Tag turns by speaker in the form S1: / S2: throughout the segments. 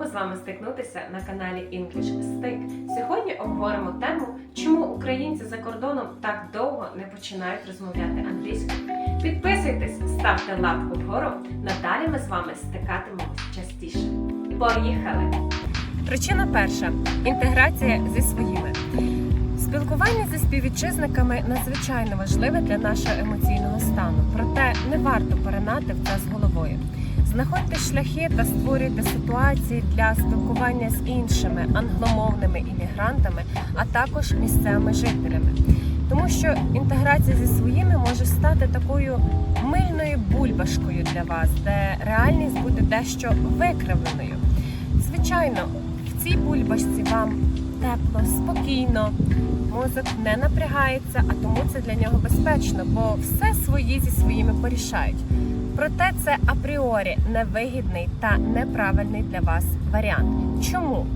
S1: знову з вами стикнутися на каналі English Stick. Сьогодні обговоримо тему, чому українці за кордоном так довго не починають розмовляти англійською. Підписуйтесь, ставте лапку вгору. Надалі ми з вами стикатимемось частіше. Поїхали! Причина перша інтеграція зі своїми. Спілкування зі співвітчизниками надзвичайно важливе для нашого емоційного стану, проте не варто перенати в це з головою. Знаходьте шляхи та створюйте ситуації для спілкування з іншими англомовними іммігрантами, а також місцевими жителями. Тому що інтеграція зі своїми може стати такою мильною бульбашкою для вас, де реальність буде дещо викривленою. Звичайно, цій бульбашці вам тепло, спокійно, мозок не напрягається, а тому це для нього безпечно, бо все свої зі своїми порішають. Проте це апріорі невигідний та неправильний для вас варіант. Чому?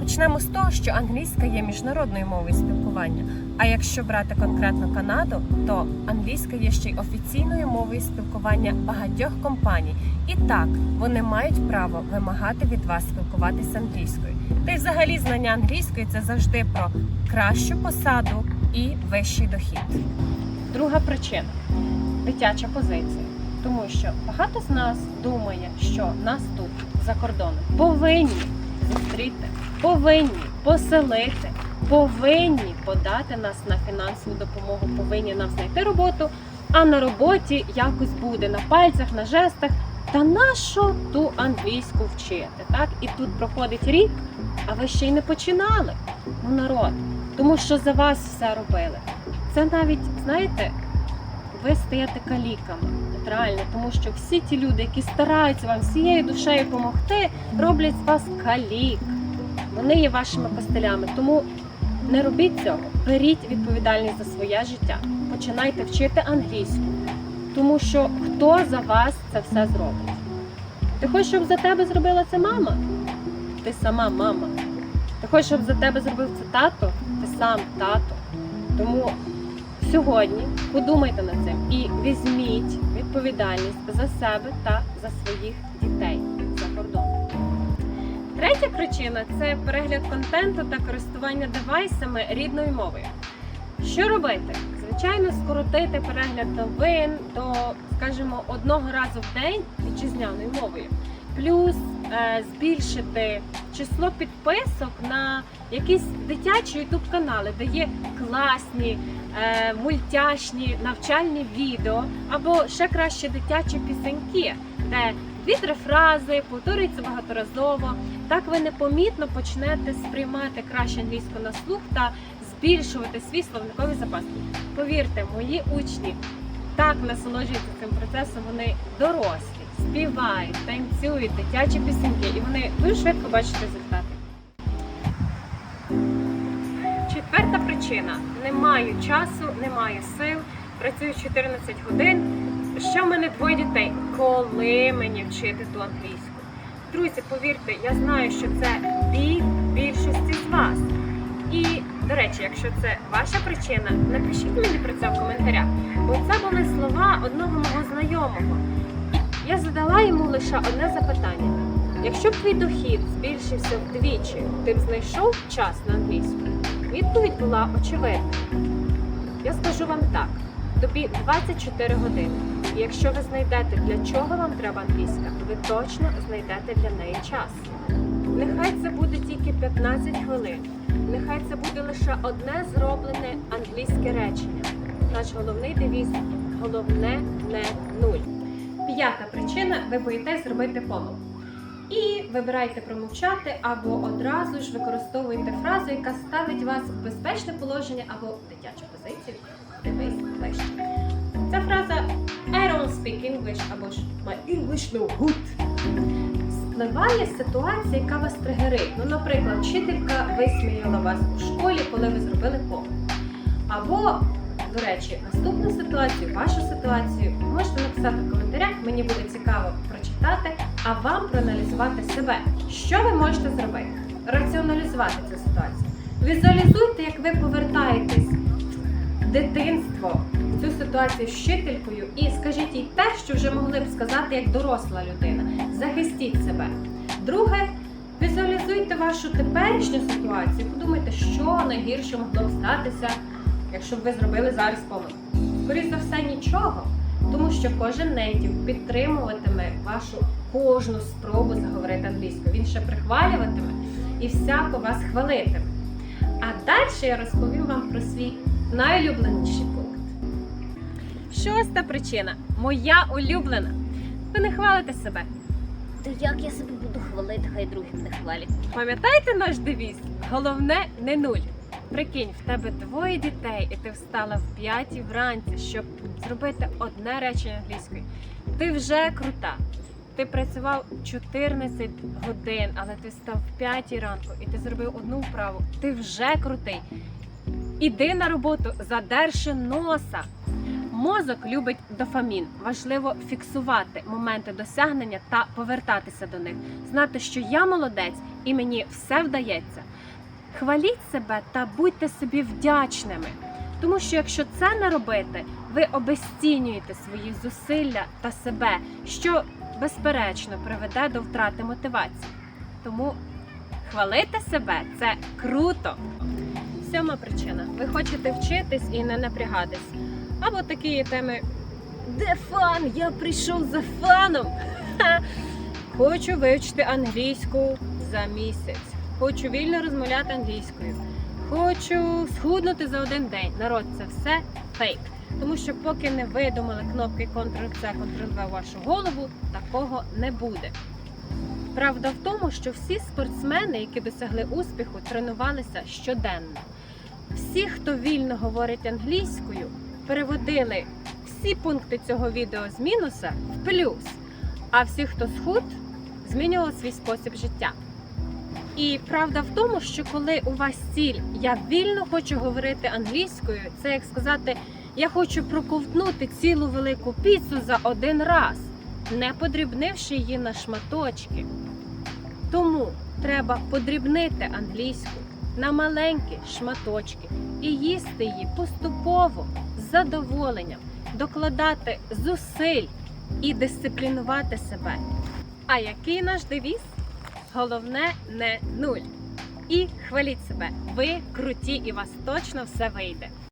S1: Почнемо з того, що англійська є міжнародною мовою спілкування. А якщо брати конкретно Канаду, то англійська є ще й офіційною мовою спілкування багатьох компаній. І так, вони мають право вимагати від вас спілкуватися англійською. Та й взагалі знання англійської це завжди про кращу посаду і вищий дохід. Друга причина дитяча позиція. Тому що багато з нас думає, що нас тут за кордоном повинні зустріти, повинні поселити, повинні подати нас на фінансову допомогу, повинні нам знайти роботу, а на роботі якось буде на пальцях, на жестах. Та нащо ту англійську вчити? Так? І тут проходить рік, а ви ще й не починали. Ну, народ, тому що за вас все робили. Це навіть, знаєте, ви стаєте каліками. От тому що всі ті люди, які стараються вам всією душею допомогти, роблять з вас калік. Вони є вашими костелями. Тому не робіть цього. Беріть відповідальність за своє життя. Починайте вчити англійську. Тому що хто за вас це все зробить? Ти хочеш, щоб за тебе зробила це мама? Ти сама мама. Ти хочеш, щоб за тебе зробив це тато? Ти сам тато. Тому сьогодні подумайте над цим і візьміть відповідальність за себе та за своїх дітей за кордоном. Третя причина це перегляд контенту та користування девайсами рідною мовою. Що робити? Звичайно, скоротити перегляд новин до, скажімо, одного разу в день вітчизняною мовою. Плюс е, збільшити число підписок на якісь дитячі ютуб канали, де є класні, е, мультяшні навчальні відео, або ще краще дитячі пісеньки, де дві-три фрази повторюються багаторазово. Так ви непомітно почнете сприймати краще англійську на слух та збільшувати свій словниковий запас. Повірте, мої учні так насолоджуються цим процесом. Вони дорослі, співають, танцюють, дитячі пісеньки, і вони дуже швидко бачать результати. Четверта причина: не маю часу, не маю сил, працюю 14 годин. Ще в мене двоє дітей. Коли мені вчити ту англійську? Друзі, повірте, я знаю, що це біль більшості з вас. І, до речі, якщо це ваша причина, напишіть мені про це в коментарях. Бо це були слова одного мого знайомого. Я задала йому лише одне запитання: якщо б твій дохід збільшився вдвічі, ти б знайшов час на англійську? Відповідь була очевидна. Я скажу вам так: тобі 24 години. І якщо ви знайдете, для чого вам треба англійська, ви точно знайдете для неї час. Нехай це буде тільки 15 хвилин. Нехай це буде лише одне зроблене англійське речення. Наш головний девіз головне не нуль. П'ята причина ви боїтесь зробити помилку. І вибирайте промовчати або одразу ж використовуйте фразу, яка ставить вас в безпечне положення або в дитячу позицію. Дивись ближче. Ця фраза I don't speak English або ж My English no good впливає ситуація, яка вас тригерить. Ну, наприклад, вчителька висміяла вас у школі, коли ви зробили помилку. Або, до речі, наступну ситуацію, вашу ситуацію, можете написати в коментарях, мені буде цікаво прочитати, а вам проаналізувати себе. Що ви можете зробити? Раціоналізувати цю ситуацію. Візуалізуйте, як ви повертаєтесь в дитинство, в цю ситуацію з вчителькою, і скажіть їй те, що вже могли б сказати як доросла людина. Захистіть себе. Друге, Візуалізуйте вашу теперішню ситуацію, подумайте, що найгірше могло б статися, якщо б ви зробили зараз помилку. Скоріше за все, нічого, тому що кожен нейтів підтримуватиме вашу кожну спробу заговорити англійською. Він ще прихвалюватиме і всяко вас хвалитиме. А далі я розповім вам про свій найулюбленіший пункт. Шоста причина моя улюблена. Ви не хвалите себе.
S2: То як я себе буду хвалити, хай другі мене хвалять.
S1: Пам'ятаєте наш девіз? Головне не нуль. Прикинь, в тебе двоє дітей, і ти встала в п'ятій вранці, щоб зробити одне речення англійською. Ти вже крута. Ти працював 14 годин, але ти став в п'ятій ранку і ти зробив одну вправу. Ти вже крутий. Іди на роботу, задерши носа. Мозок любить дофамін. Важливо фіксувати моменти досягнення та повертатися до них. Знати, що я молодець і мені все вдається. Хваліть себе та будьте собі вдячними. Тому що якщо це не робити, ви обесцінюєте свої зусилля та себе, що безперечно приведе до втрати мотивації. Тому хвалити себе це круто. Сьома причина: ви хочете вчитись і не напрягатись. Або такі теми, де фан? Я прийшов за фаном. Хочу вивчити англійську за місяць. Хочу вільно розмовляти англійською. Хочу схуднути за один день. Народ, це все фейк. Тому що поки не видумали кнопки Ctrl-C, Ctrl-V в вашу голову, такого не буде. Правда в тому, що всі спортсмени, які досягли успіху, тренувалися щоденно. Всі, хто вільно говорить англійською, переводили всі пункти цього відео з мінуса в плюс. А всі, хто схуд, змінювали свій спосіб життя. І правда в тому, що коли у вас ціль я вільно хочу говорити англійською, це як сказати, я хочу проковтнути цілу велику піцу за один раз, не подрібнивши її на шматочки. Тому треба подрібнити англійську на маленькі шматочки і їсти її поступово з задоволенням, докладати зусиль і дисциплінувати себе. А який наш девіз? Головне не нуль. І хваліть себе. Ви круті, і у вас точно все вийде.